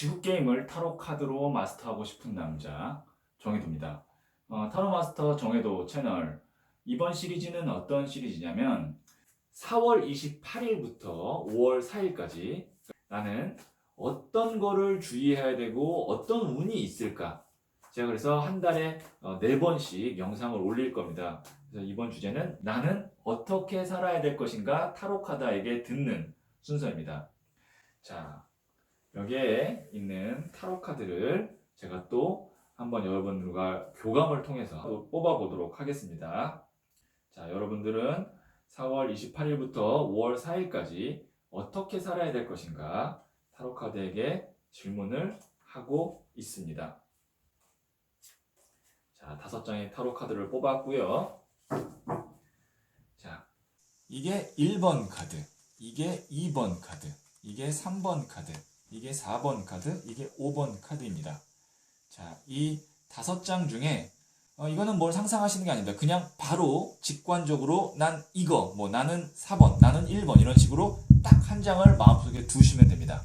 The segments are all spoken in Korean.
지구 게임을 타로 카드로 마스터하고 싶은 남자 정해도입니다. 어, 타로 마스터 정해도 채널 이번 시리즈는 어떤 시리즈냐면 4월 28일부터 5월 4일까지 나는 어떤 거를 주의해야 되고 어떤 운이 있을까? 제가 그래서 한 달에 어, 네 번씩 영상을 올릴 겁니다. 그래서 이번 주제는 나는 어떻게 살아야 될 것인가 타로 카드에게 듣는 순서입니다. 자, 여기에 있는 타로 카드를 제가 또 한번 여러분들과 교감을 통해서 또 뽑아보도록 하겠습니다. 자, 여러분들은 4월 28일부터 5월 4일까지 어떻게 살아야 될 것인가 타로 카드에게 질문을 하고 있습니다. 자, 다섯 장의 타로 카드를 뽑았고요. 자, 이게 1번 카드, 이게 2번 카드, 이게 3번 카드, 이게 4번 카드, 이게 5번 카드입니다. 자, 이 다섯 장 중에 어, 이거는 뭘 상상하시는 게 아닙니다. 그냥 바로 직관적으로 난 이거, 뭐 나는 4번, 나는 1번 이런 식으로 딱 한 장을 마음속에 두시면 됩니다.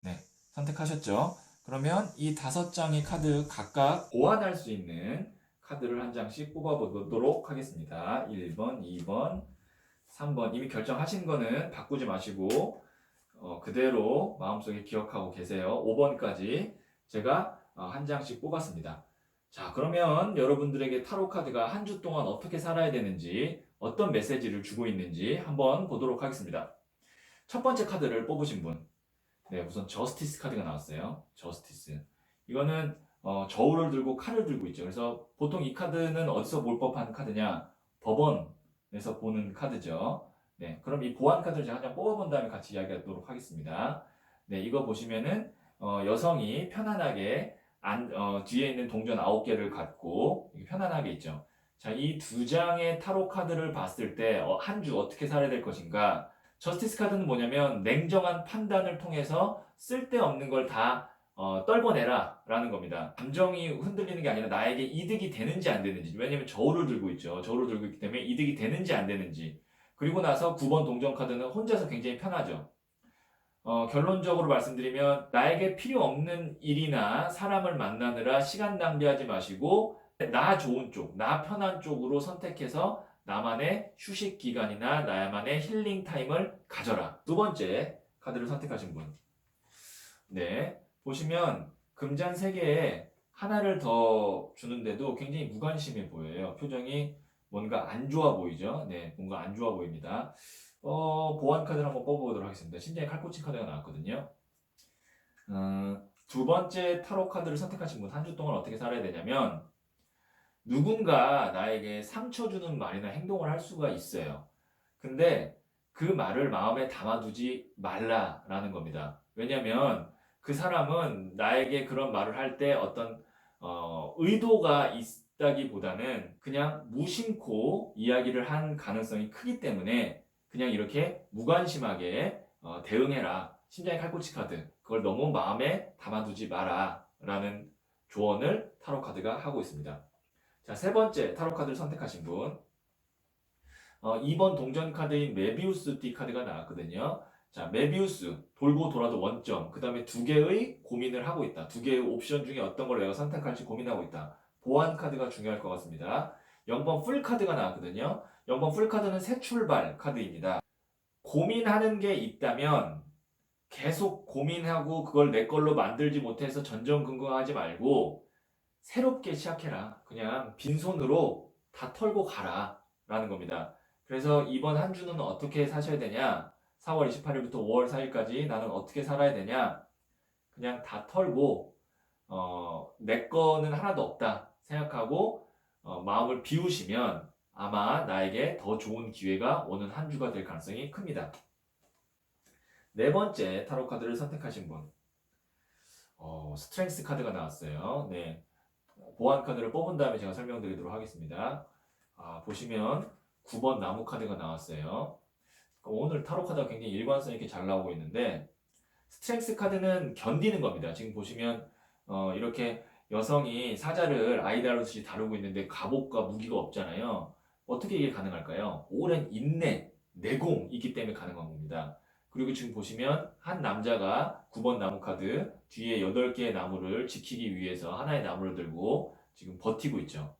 네, 선택하셨죠? 그러면 이 다섯 장의 카드 각각 보완할 수 있는 카드를 한 장씩 뽑아보도록 하겠습니다. 1번, 2번, 3번. 이미 결정하신 거는 바꾸지 마시고 어, 그대로 마음속에 기억하고 계세요. 5번까지 제가 어, 한 장씩 뽑았습니다. 자, 그러면 여러분들에게 타로 카드가 한 주 동안 어떻게 살아야 되는지, 어떤 메시지를 주고 있는지 한번 보도록 하겠습니다. 첫 번째 카드를 뽑으신 분. 네, 우선 저스티스 카드가 나왔어요. 저스티스. 이거는 어, 저울을 들고 칼을 들고 있죠. 그래서 보통 이 카드는 어디서 볼 법한 카드냐? 법원 에서 보는 카드죠. 네, 그럼 이 보안 카드를 제가 한장 뽑아본 다음에 같이 이야기하도록 하겠습니다. 네, 이거 보시면은 어, 여성이 편안하게 안, 어, 뒤에 있는 동전 9개를 갖고 편안하게 있죠. 자, 이 두 장의 타로 카드를 봤을 때 한 주 어떻게 살아야 될 것인가? 저스티스 카드는 뭐냐면 냉정한 판단을 통해서 쓸데없는 걸 다 어, 떨궈내라 라는 겁니다. 감정이 흔들리는 게 아니라 나에게 이득이 되는지 안 되는지 왜냐면 저울을 들고 있죠. 저울을 들고 있기 때문에 이득이 되는지 안 되는지 그리고 나서 9번 동전 카드는 혼자서 굉장히 편하죠. 어, 결론적으로 말씀드리면 나에게 필요 없는 일이나 사람을 만나느라 시간 낭비하지 마시고 나 좋은 쪽, 나 편한 쪽으로 선택해서 나만의 휴식 기간이나 나만의 힐링 타임을 가져라. 두 번째 카드를 선택하신 분. 네. 보시면 금잔 3개에 하나를 더 주는데도 굉장히 무관심해 보여요. 표정이 뭔가 안 좋아 보이죠? 네, 뭔가 안 좋아 보입니다. 어, 보안 카드를 한번 뽑아보도록 하겠습니다. 심장에 칼꽂힌 카드가 나왔거든요. 어, 두 번째 타로 카드를 선택하신 분, 한 주 동안 어떻게 살아야 되냐면, 누군가 나에게 상처 주는 말이나 행동을 할 수가 있어요. 근데 그 말을 마음에 담아두지 말라라는 겁니다. 왜냐면 그 사람은 나에게 그런 말을 할 때 어떤 어, 의도가 있다기보다는 그냥 무심코 이야기를 한 가능성이 크기 때문에 그냥 이렇게 무관심하게 어, 대응해라. 심장의 칼꽂이 카드. 그걸 너무 마음에 담아두지 마라. 라는 조언을 타로 카드가 하고 있습니다. 자, 세 번째 타로 카드를 선택하신 분. 어, 2번 동전 카드인 메비우스 띠 카드가 나왔거든요. 자, 메비우스 돌고 돌아도 원점. 그 다음에 두 개의 고민을 하고 있다. 두 개의 옵션 중에 어떤 걸 내가 선택할지 고민하고 있다. 보안 카드가 중요할 것 같습니다. 0번 풀 카드가 나왔거든요. 0번 풀 카드는 새 출발 카드입니다. 고민하는 게 있다면 계속 고민하고 그걸 내 걸로 만들지 못해서 전전긍긍하지 말고 새롭게 시작해라. 그냥 빈손으로 다 털고 가라. 라는 겁니다. 그래서 이번 한 주는 어떻게 사셔야 되냐? 4월 28일부터 5월 4일까지 나는 어떻게 살아야 되냐? 그냥 다 털고, 어, 내 거는 하나도 없다 생각하고, 어, 마음을 비우시면 아마 나에게 더 좋은 기회가 오는 한 주가 될 가능성이 큽니다. 네 번째 타로 카드를 선택하신 분. 어, 스트렝스 카드가 나왔어요. 네. 보안 카드를 뽑은 다음에 제가 설명드리도록 하겠습니다. 아, 보시면 9번 나무 카드가 나왔어요. 오늘 타로 카드가 굉장히 일관성 있게 잘 나오고 있는데 스트렝스 카드는 견디는 겁니다. 지금 보시면 어, 이렇게 여성이 사자를 아이다루듯이 다루고 있는데 갑옷과 무기가 없잖아요. 어떻게 이게 가능할까요? 오랜 인내, 내공이기 때문에 가능한 겁니다. 그리고 지금 보시면 한 남자가 9번 나무 카드 뒤에 8개의 나무를 지키기 위해서 하나의 나무를 들고 지금 버티고 있죠.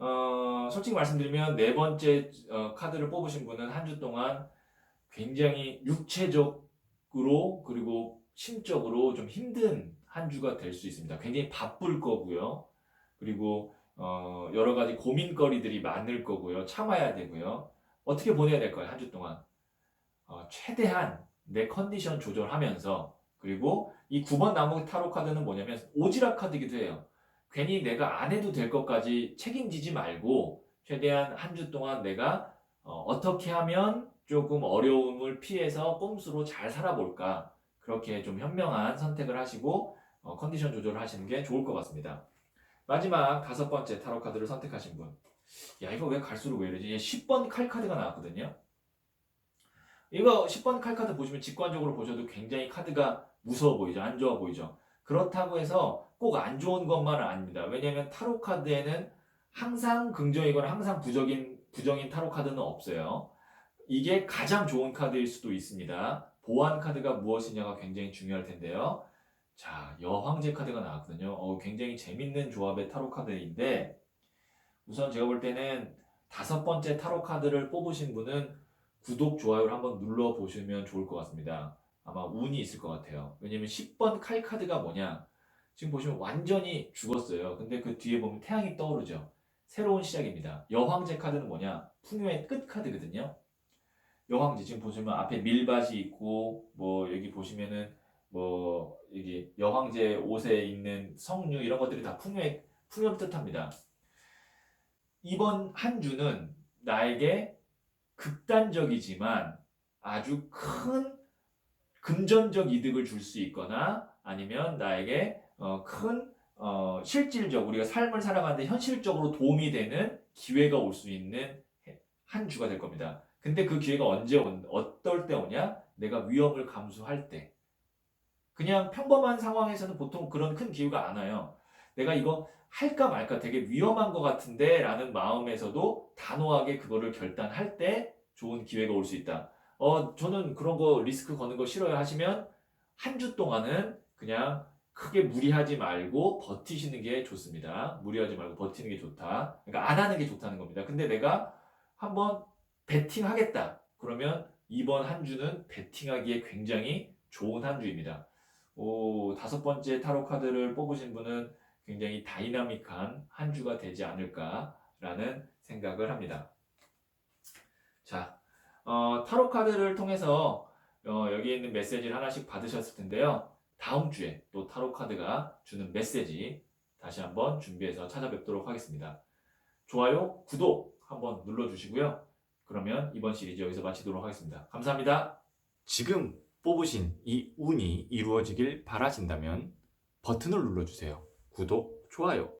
어, 솔직히 말씀드리면 네 번째 어, 카드를 뽑으신 분은 한 주 동안 굉장히 육체적으로 그리고 심적으로 좀 힘든 한 주가 될 수 있습니다. 굉장히 바쁠 거고요. 그리고 어, 여러 가지 고민거리들이 많을 거고요. 참아야 되고요. 어떻게 보내야 될까요? 한 주 동안. 어, 최대한 내 컨디션 조절하면서 그리고 이 9번 나무 타로 카드는 뭐냐면 오지랖 카드이기도 해요. 괜히 내가 안 해도 될 것까지 책임지지 말고 최대한 한 주 동안 내가 어, 떻게 하면 조금 어려움을 피해서 꼼수로 잘 살아볼까 그렇게 좀 현명한 선택을 하시고 어, 컨디션 조절을 하시는 게 좋을 것 같습니다. 마지막 다섯 번째 타로 카드를 선택하신 분. 야 이거 왜 갈수록 왜 이러지? 얘 10번 칼 카드가 나왔거든요. 이거 10번 칼 카드 보시면 직관적으로 보셔도 굉장히 카드가 무서워 보이죠. 안 좋아 보이죠. 그렇다고 해서 꼭 안 좋은 것만은 아닙니다. 왜냐하면 타로 카드에는 항상 긍정이거나 항상 부정인 부정인 타로 카드는 없어요. 이게 가장 좋은 카드일 수도 있습니다. 보완 카드가 무엇이냐가 굉장히 중요할 텐데요. 자, 여황제 카드가 나왔거든요. 어, 굉장히 재밌는 조합의 타로 카드인데 우선 제가 볼 때는 다섯 번째 타로 카드를 뽑으신 분은 구독, 좋아요를 한번 눌러 보시면 좋을 것 같습니다. 아마 운이 있을 것 같아요. 왜냐면 10번 칼 카드가 뭐냐? 지금 보시면 완전히 죽었어요. 근데 그 뒤에 보면 태양이 떠오르죠. 새로운 시작입니다. 여황제 카드는 뭐냐? 풍요의 끝 카드거든요. 여황제 지금 보시면 앞에 밀밭이 있고 뭐 여기 보시면은 뭐 여기 여황제 옷에 있는 성류 이런 것들이 다 풍요의 풍요를 뜻합니다. 이번 한 주는 나에게 극단적이지만 아주 큰 금전적 이득을 줄 수 있거나 아니면 나에게 어, 큰 어, 실질적 우리가 삶을 살아가는데 현실적으로 도움이 되는 기회가 올 수 있는 한 주가 될 겁니다. 근데 그 기회가 언제 온, 어떨 때 오냐? 내가 위험을 감수할 때. 그냥 평범한 상황에서는 보통 그런 큰 기회가 안 와요. 내가 이거 할까 말까 되게 위험한 것 같은데 라는 마음에서도 단호하게 그거를 결단할 때 좋은 기회가 올 수 있다. 어, 저는 그런 거 리스크 거는 거 싫어요 하시면 한 주 동안은 그냥 크게 무리하지 말고 버티시는 게 좋습니다. 무리하지 말고 버티는 게 좋다. 그러니까 안 하는 게 좋다는 겁니다. 근데 내가 한번 베팅 하겠다. 그러면 이번 한 주는 베팅하기에 굉장히 좋은 한 주입니다. 오, 다섯 번째 타로 카드를 뽑으신 분은 굉장히 다이나믹한 한 주가 되지 않을까라는 생각을 합니다. 자, 어, 타로 카드를 통해서 어, 여기 있는 메시지를 하나씩 받으셨을 텐데요. 다음 주에 또 타로 카드가 주는 메시지 다시 한번 준비해서 찾아뵙도록 하겠습니다. 좋아요, 구독 한번 눌러주시고요. 그러면 이번 시리즈 여기서 마치도록 하겠습니다. 감사합니다. 지금 뽑으신 이 운이 이루어지길 바라신다면 버튼을 눌러주세요. 구독, 좋아요.